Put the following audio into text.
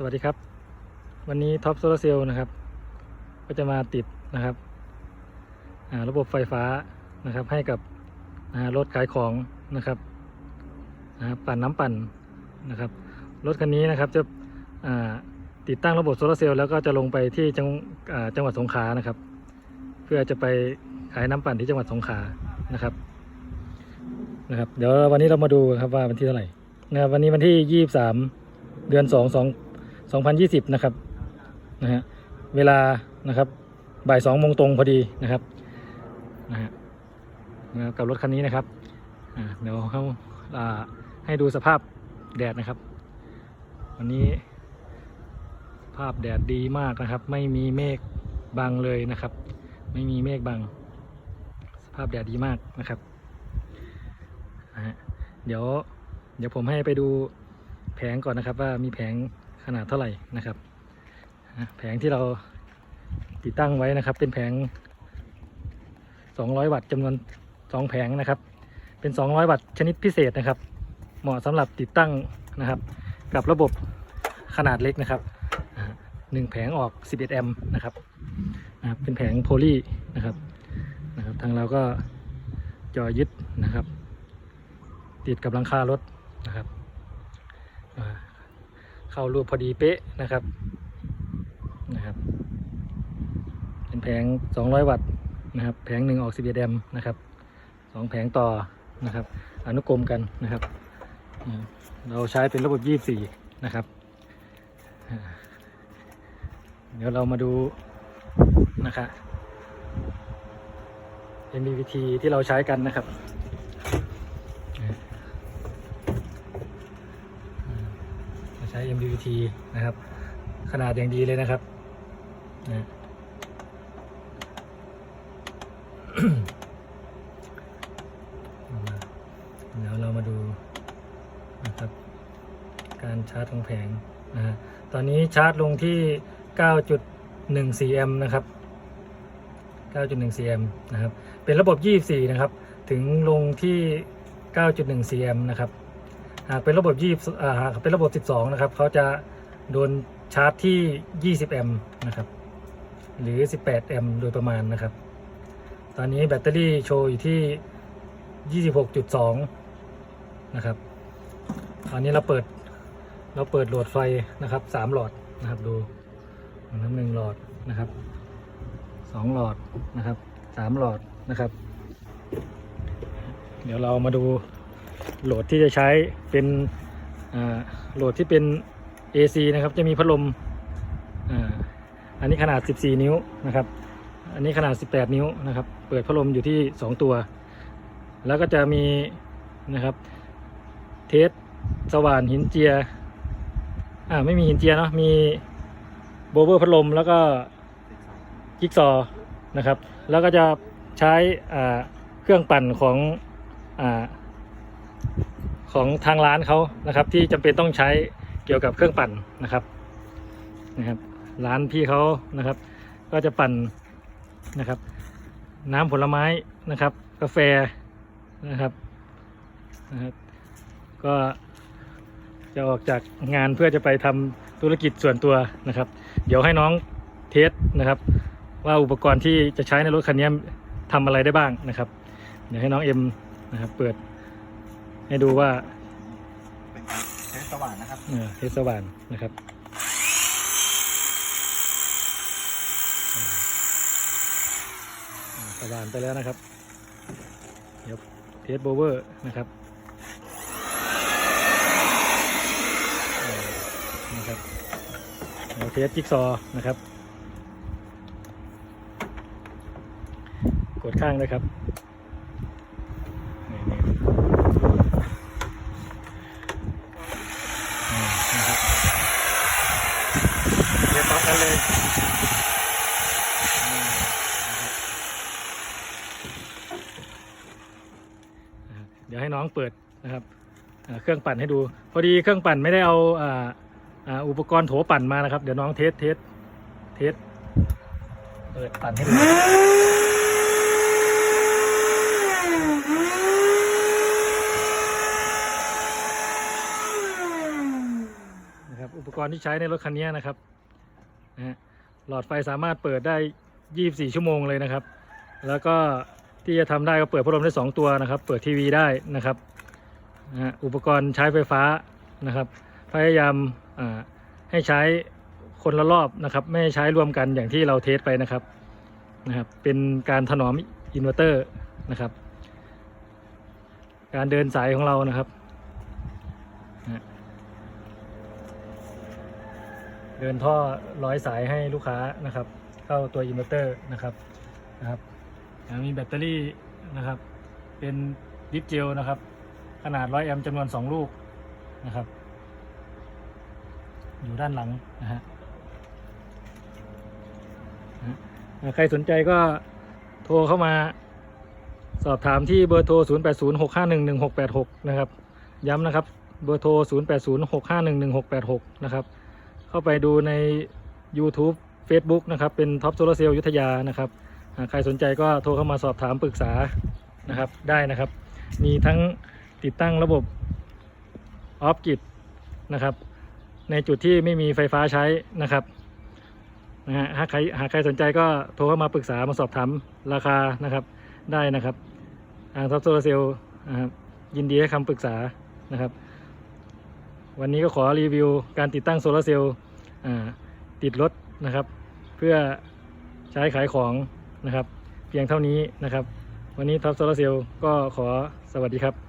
สวัสดีครับ วันนี้ท็อปโซลาเซลล์นะครับ ก็จะมาติดนะครับระบบไฟฟ้านะครับ ให้กับรถขายของนะครับปั่นน้ำปั่นนะครับรถคันนี้นะครับจะติดตั้งระบบโซลาร์เซลล์แล้วก็จะลงไปที่จังจังหวัดสงขลานะครับ เพื่อจะไปขายน้ำปั่นที่จังหวัดสงขลานะครับนะครับ เดี๋ยววันนี้เรามาดูครับว่าวันที่เท่าไหร่นะครับวันนี้วันที่ยี่สามเดือนสอ งสองสองพันะครับนะฮะเวลานะครับบ่ายสองโมงตรงพอดีนะครับนะฮะนะครับกับรถคันนี้นะครับอ่าเดี๋ยวเขาอ่าให้ดูสภาพแดดนะครับ วันนี้ภาพแดดดีมากนะครับ ไม่มีเมฆบังเลยนะครับ ไม่มีเมฆบัง สภาพแดดดีมากนะครับนะฮะเดี๋ยวเดี๋ยวผมให้ไปดูแผงก่อนนะครับ ว่ามีแผง ขนาดเท่าไหร่นะครับ แผงที่เราติดตั้งไว้นะครับ เป็นแผง 200 วัตต์จำนวน 2 แผงนะครับ เป็น 200 วัตต์ชนิดพิเศษนะครับ เหมาะสำหรับติดตั้งนะครับ กับระบบขนาดเล็กนะครับอ่าหนึ่งแผงออก 11 แอมป์นะครับนะครับเป็นแผงโพลีนะครับนะครับ ทางเราก็จอยึดนะครับ ติดกับหลังคารถนะครับ เข้ารูปพอดีเป๊ะนะครับนะครับ เป็นแผง 200 วัตต์นะครับ แผงหนึ่งออก11แอมป์นะครับสองแผงต่อนะครับ อนุกรมกันนะครับ เราใช้เป็นระบบ 24 นะครับ เดี๋ยวเรามาดูนะครับ MPPT ที่เราใช้กันนะครับ MPPT นะครับ ขนาดอย่างดีเลยนะครับนะเดี๋ยวเรามาดูนะครับ การชาร์จของแผงนะฮะตอนนี้ชาร์จลงที่ 9.14แอมป์นะครับ 9.14แอมป์นะครับ เป็นระบบ 24 นะครับ ถึงลงที่ 9.14แอมป์นะครับ หากเป็นระบบยี่อ่าหากเป็นระบบ 12 นะครับเขาจะโดนชาร์จที่ 20 แอมป์นะครับ หรือ 18 แอมป์โดยประมาณนะครับ ตอนนี้แบตเตอรี่โชว์อยู่ที่ 26.2 นะครับ ตอนนี้เราเปิดเราเปิดโหลดไฟนะครับ 3 หลอดนะครับดูนะครับหนึ่งหลอดนะครับสองหลอดนะครับสามหลอดนะครับ เดี๋ยวเรามาดู โหลดที่จะใช้เป็นโหลดที่เป็น AC นะครับ จะมีพัดลมอันนี้ขนาด 14 นิ้วนะครับ อันนี้ขนาด 18 นิ้วนะครับ เปิดพัดลมอยู่ที่ 2 ตัว แล้วก็จะมีนะครับ เทสสว่านหินเจีย อ่าไม่มีหินเจียเนาะ มีโบเวอร์พัดลมแล้วก็จิ๊กซอว์นะครับ แล้วก็จะใช้เครื่องปั่นของอ่า ของทางร้านเขานะครับ ที่จำเป็นต้องใช้เกี่ยวกับเครื่องปั่นนะครับนะครับ ร้านพี่เขานะครับ ก็จะปั่นนะครับ น้ำผลไม้นะครับ กาแฟนะครับนะครับ ก็จะออกจากงานเพื่อจะไปทำธุรกิจส่วนตัวนะครับ เดี๋ยวให้น้องเทสนะครับ ว่าอุปกรณ์ที่จะใช้ในรถคันนี้ทำอะไรได้บ้างนะครับ เดี๋ยวให้น้องเอ็มนะครับเปิด ให้ดูว่าเป็นการใช้สว่านนะครับเออเทสสว่านนะครับอ่าอ่าสว่านไปแล้วนะครับเดี๋ยวเทสโบเวอร์นะครับอ่านะครับเดี๋ยวเทสจิ๊กซอว์นะครับ กดข้างด้วยครับนี่นี่อ่านะครับเรียบร้อยกันเลยอืมนะครับอ่าเดี๋ยวให้น้องเปิดนะครับเครื่องปั่นให้ดู พอดีเครื่องปั่นไม่ได้เอาอ,อุปกรณ์โถปั่นมานะครับ เดี๋ยวน้องเทสเทสเทสเปิดปั่นให้ดูนะครับอุปกรณ์ที่ใช้ในรถคันนี้นะครับนะหลอดไฟสามารถเปิดได้ 24 ชั่วโมงเลยนะครับ แล้วก็ ที่จะทำได้ก็เปิดพัดลมได้ 2 ตัวนะครับ เปิดทีวีได้นะครับอุปกรณ์ใช้ไฟฟ้านะครับ พยายามให้ใช้คนละรอบนะครับ ไม่ใช้รวมกันอย่างที่เราเทสไปนะครับนะครับ เป็นการถนอมอินเวอร์เตอร์นะครับ การเดินสายของเรานะครับ เดินท่อร้อยสายให้ลูกค้านะครับ เข้าตัวอินเวอร์เตอร์นะครับนะครับ มีแบตเตอรี่นะครับ เป็นดิฟเจลนะครับ ขนาด 100 แอมป์จำนวน 2 ลูกนะครับ อยู่ด้านหลังนะฮะใครสนใจก็โทรเข้ามาสอบถามที่เบอร์โทร 0806511686 นะครับ ย้ำนะครับ เบอร์โทร 0806511686 นะครับ เข้าไปดูใน YouTube Facebook นะครับ เป็นท็อปโซลาเซลล์ยุทธยานะครับ ใครสนใจก็โทรเข้ามาสอบถามปรึกษานะครับได้นะครับ มีทั้งติดตั้งระบบออฟกิดนะครับ ในจุดที่ไม่มีไฟฟ้าใช้นะครับนะฮะหากใครหากใครสนใจก็โทรเข้ามาปรึกษามาสอบถามราคานะครับได้นะครับทางท็อปโซลาเซลล์นะครับยินดีให้คำปรึกษานะครับ วันนี้ก็ขอรีวิวการติดตั้งโซลาร์เซลล์ติดรถนะครับ เพื่อใช้ขายของ นะครับ เพียงเท่านี้นะครับ วันนี้ท็อปโซลาร์เซลล์ก็ขอสวัสดีครับ